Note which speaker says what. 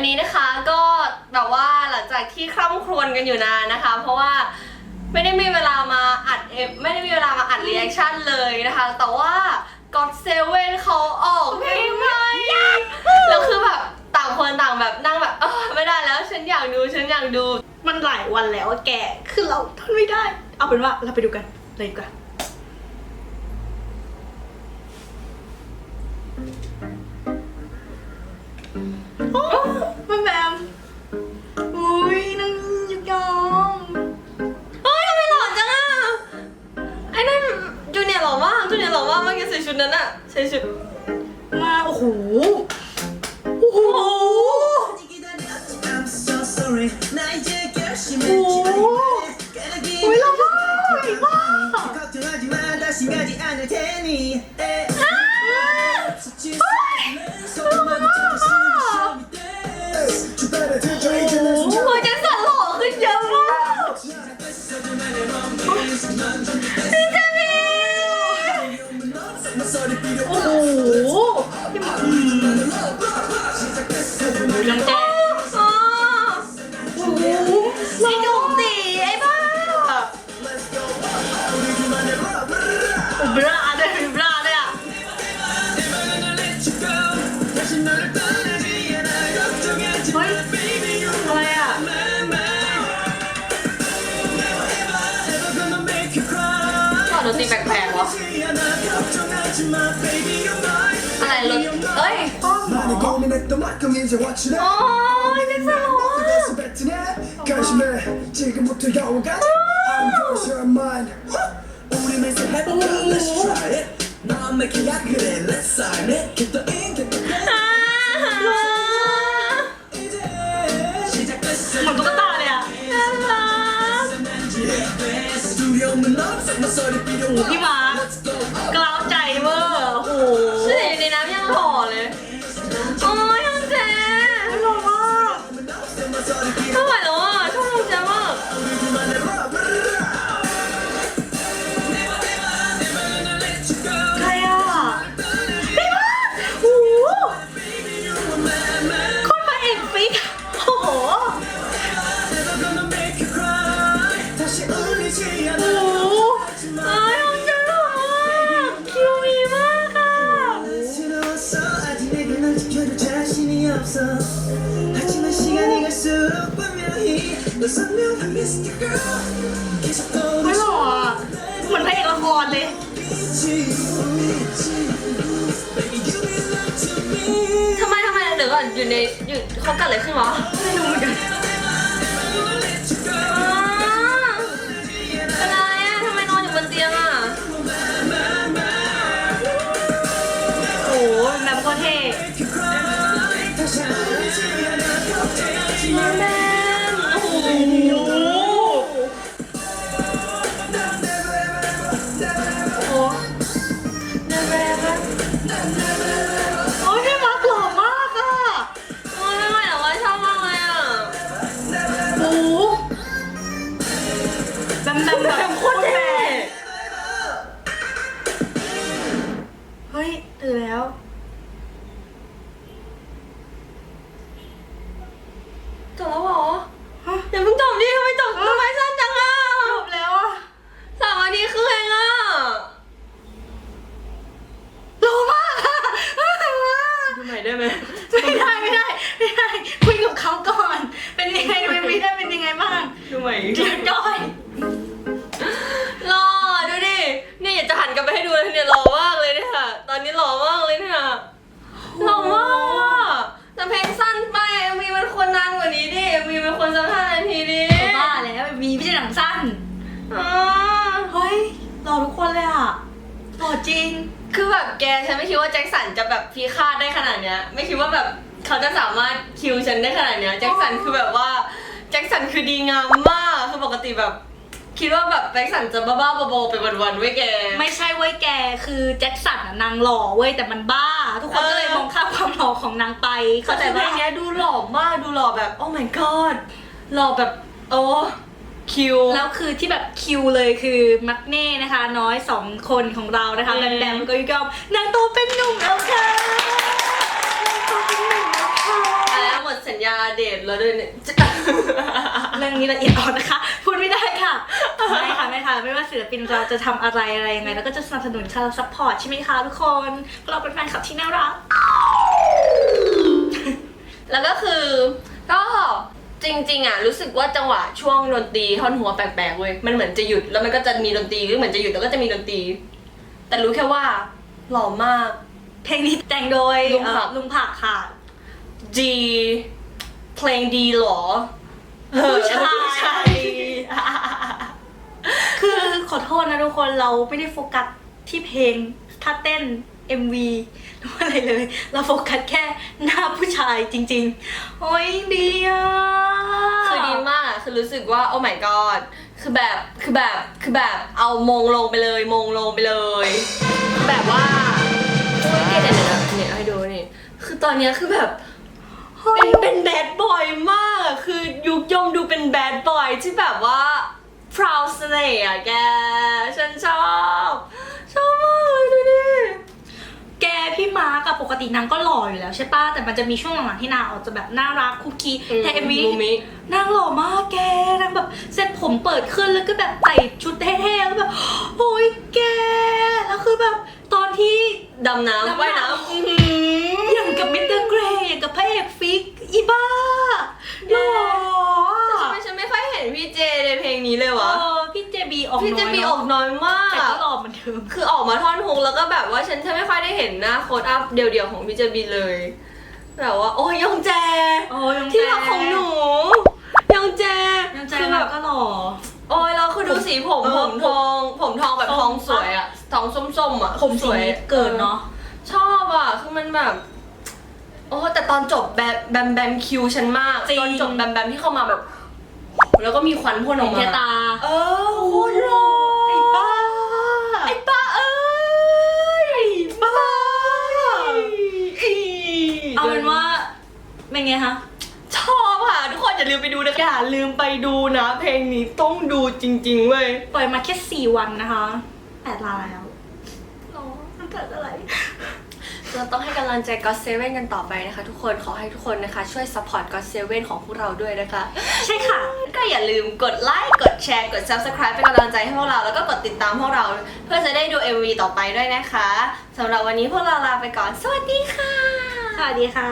Speaker 1: วันนี้นะคะก็แบบว่าหลังจากที่คร่ำครวญกันอยู่นานนะคะ เพราะว่าไม่ได้มีเวลามาอัดเอฟไม่ได้มีเวลามาอัดรีแอคชั่นเลยนะคะ แต่ว่า God Seven เขาออกเพลงใหม่แล้วคือแบบต่างคนต่างแบบนั่งแบบเออไม่ได้แล้วฉันอยากดูฉันอยากดู
Speaker 2: มันหลายวันแล้วอะแกคือเราทนไม่ได้ เอาเป็นว่าเราไปดูกันเลยดีกว่า
Speaker 1: ที่สุด
Speaker 2: มา โอ้โห โอ้โห
Speaker 3: โอ้โห
Speaker 2: โอ้ยเราบ้าอีก
Speaker 3: บ้า
Speaker 1: โอ้โหจะสั่นหล่อขึ้นเยอะมาก
Speaker 2: สีหนุ่มตีไอ้บ้าบราเด้วยบราดอะ
Speaker 3: เฮ้ย
Speaker 2: อะไรอะ
Speaker 1: ก่อนดนตรีแปลกๆวะอะไรรถเฮ้ย โอ้ยเป็สโล
Speaker 3: ว์อ 조심해 지금부터 여우같이 I'm yours, you're mine 우리 매일 해볼까? Let's try it 난 맥이야 그래 Let's sign it Get the ink, get the
Speaker 1: pen
Speaker 3: 이봐
Speaker 1: ไม่หล่ออะ
Speaker 2: เห
Speaker 1: มือ
Speaker 2: นพระเอกละครเลย
Speaker 1: ทำไมทำไมเดี๋ยวก่อนอยู่ในอยู่เขาเกัดอะไรขึ้นวะ
Speaker 2: ไม่รู้เหมือนกัน แบ
Speaker 1: ม
Speaker 2: แบมแบบโคตรเท่เฮ้ยตื่นแล้ว
Speaker 1: จบแล้วเหรอ
Speaker 2: ฮะ
Speaker 1: อย่าเพิ่งจบดิทำไมจบทำไมสั้นจังอะ
Speaker 2: จบแล้วอะ
Speaker 1: สามนาทีครึ่งเองอะ
Speaker 2: หล่อมากอะ
Speaker 1: ดูใหม่ได้ไหม
Speaker 2: ไม่ได้ไม่ได้ไม่ได้คุยกับเขาก่อน เป็นยังไงไม่ไม่ได้เป็นยังไงบ้าง
Speaker 1: ดูใหม่
Speaker 2: เดี๋ยวด้อย
Speaker 1: ตอนนี้หล่อมากเลยเนี่ยหล่อมากอะแต่เพลงสั้นไปมีมันควรนานกว่านี้ดิมีมันควรสักห้านาทีดิ
Speaker 2: บ้าแล้วมีไม่ใช่หนังสั้น
Speaker 1: อ่า
Speaker 2: เฮ้ยหล่อทุกคนเลยอะหล่อจริง
Speaker 1: คือแบบแกฉันไม่คิดว่าแจ็คสันจะแบบพีคาดได้ขนาดเนี้ย ไม่คิดว่าแบบเขาจะสามารถคิวฉันได้ขนาดเนี้ยแจ็คสันคือแบบว่าแจ็คสันคือดีงามมากคือปกติแบบ คิดว่าแบบแจ็คสันจะบ้าๆบอๆไปวันๆไว้ยแก
Speaker 2: ไม่ใช่เว้ยแกคือแจ็คสันน่ะนางหล่อเว้ยแต่มันบ้า ทุกคนก็เลย
Speaker 1: เออ
Speaker 2: มองข้ามความหล่อของนางไปเข้าใจ
Speaker 1: แต่เพล
Speaker 2: ปะ
Speaker 1: งเนี้ยดูหล่อมากดูหล่อแบบโอ้ my god หล่อแบบโอ้คิว
Speaker 2: แล้วคือที่แบบคิวเลยคือมักเน่นะคะ น้อยสองคนของเรานะคะ
Speaker 1: อืม
Speaker 2: แบมแบมก็ยุกยอมนางโตเป็นหนุ่มแล้วค่ะนางโตเป็นหนุ่มแล้วค่ะ
Speaker 1: อะไรนะหมดเซสัญญาเดทแล้วด้วยเนี่ย
Speaker 2: เรื่องนี้ละเอียดอ่อนนะคะ พูดไม่ได้ค่ะ ไม่ค่ะไม่ค่ะ ไม่ว่าศิลปินเราจะทำอะไรอะไรยังไงเราก็จะสนับสนุนค่ะเราซัพพอร์ตใช่ไหมคะทุกคนเราเป็นแฟนคลับที่น่ารัก
Speaker 1: แล้วก็คือก็จริงๆอะรู้สึกว่าจังหวะช่วงดนตรีท่อนหัวแปลกๆเว้ยมันเหมือนจะหยุดแล้วมันก็จะมีดนตรีหรือเหมือนจะหยุดแล้วก็จะมีดนตรี แต่รู้แค่ว่าหล่อมาก
Speaker 2: เพลงนี้แต่งโดย
Speaker 1: ลุงผัก
Speaker 2: เอ่อลุงผักค่ะ
Speaker 1: ดี เพลงดีเหรอ
Speaker 2: ผู้ชาย
Speaker 1: ผู้ชาย
Speaker 2: คือขอโทษนะทุกคนเราไม่ได้โฟกัสที่เพลงท่าเต้น MV หรือว่าอะไรเลย เราโฟกัสแค่หน้าผู้ชายจริงๆ โอ้ยดีอะ
Speaker 1: คือดีมากอะคือรู้สึกว่า โอ้ my god คือแบบคือแบบคือแบบเอามงลงไปเลยมงลงไปเลย แบบว่าโอ้ยเนี่ยเนี่ยเนี่ยเนี่ยให้ดูนี่คือตอนเนี้ยคือแบบ
Speaker 2: เฮ้ย
Speaker 1: เป็นเป็นแบดบ อยที่แบบว่า proud เสน่ห์อะแก ฉันชอบ ชอบมากเลยดูดิ
Speaker 2: แกพี่มาร์กอะปกตินางก็หล่ออยู่แล้วใช่ปะแต่มันจะมีช่วงหลังๆที่นางออกจะแบบน่ารักคุกกี้แต่ MV
Speaker 1: มูมิ
Speaker 2: นางหล่อมากแกนางแบบเส้นผมเปิดขึ้นแล้วก็แบบใส่ชุดเท่ๆแล้วแบบโอ้ยแก แล้วคือแบบตอนที่
Speaker 1: ดำน้ำว่ายน้ำ
Speaker 2: อย่างกับมิสเตอร์เกรย์อย่างกับพระเอกฟิก อีบ้าหล่อำ
Speaker 1: ทำไมฉันไม่ค่อยเห็นพี่เจในเพลงนี้เลยวะ
Speaker 2: เออ พี่เจบีออก
Speaker 1: พี่เจ
Speaker 2: น้อย
Speaker 1: มี
Speaker 2: เน
Speaker 1: อ
Speaker 2: อะ
Speaker 1: อกน้อยมาก
Speaker 2: แต่ก็หล่อเหมือนเดิม
Speaker 1: คือออกมาท่อนฮุกแล้วก็แบบว่าฉันจะไม่ค่อยได้เห็นหน้าโค้ดอัพเดียวๆของพี่เจบีเลย แบบว่า โอ้ยยองแจ
Speaker 2: โอ้ยยองแจ
Speaker 1: ที่รักของหนูยองแจ
Speaker 2: ยังใจ
Speaker 1: คือแบ
Speaker 2: เรา
Speaker 1: บ
Speaker 2: ก็หล่อ
Speaker 1: โอ้ยเราคือดูสีผม
Speaker 2: เออ
Speaker 1: ผมทอง ผมทองแบบ
Speaker 2: ส้ม
Speaker 1: ทองสวยอะทองส้มๆอะ
Speaker 2: ผม
Speaker 1: ส
Speaker 2: สี
Speaker 1: วย
Speaker 2: นี้เกิดเนาะ
Speaker 1: ชอบอะคือมันแบบ โอ้แต่ตอนจบแบมแบมแบมคิวฉันมาก
Speaker 2: จริง
Speaker 1: ตอนจบแบมแบมที่เข้ามาแบบ แล้วก็มีควันพ่นออก
Speaker 2: เห็น
Speaker 1: มา
Speaker 2: แค่ตา
Speaker 1: เออโคตรหล่อ
Speaker 2: ไอ้บ้า
Speaker 1: ไอ้บ้าเอ้ยไอ้บ้า
Speaker 2: เอาเป็นว่าเป็นไงคะ
Speaker 1: ชอบค่ะ ทุกคนอย่าลืมไปดูนะอย่าลืมไปดูนะ เพลงนี้ต้องดูจริงๆเว้ย
Speaker 2: ปล่อยมาแค่4วันนะคะแปดลาแล้วรอมันเกิดอะไร
Speaker 1: เราต้องให้กำลังใจก็เซเว่นกันต่อไปนะคะ ทุกคนขอให้ทุกคนนะคะ ช่วยซัพพอร์ตก็เซเว่นของพวกเราด้วยนะคะ
Speaker 2: ใช่ค่ะ
Speaker 1: ก็อย่าลืมกดไลค์กดแชร์กด subscribe เป็นกำลังใจให้พวกเราแล้วก็กดติดตามพวกเรา เพื่อจะได้ดู MV ต่อไปด้วยนะคะสำหรับวันนี้พวกเราลาไปก่อน สวัสดีค่ะ
Speaker 2: สวัสดีค่ะ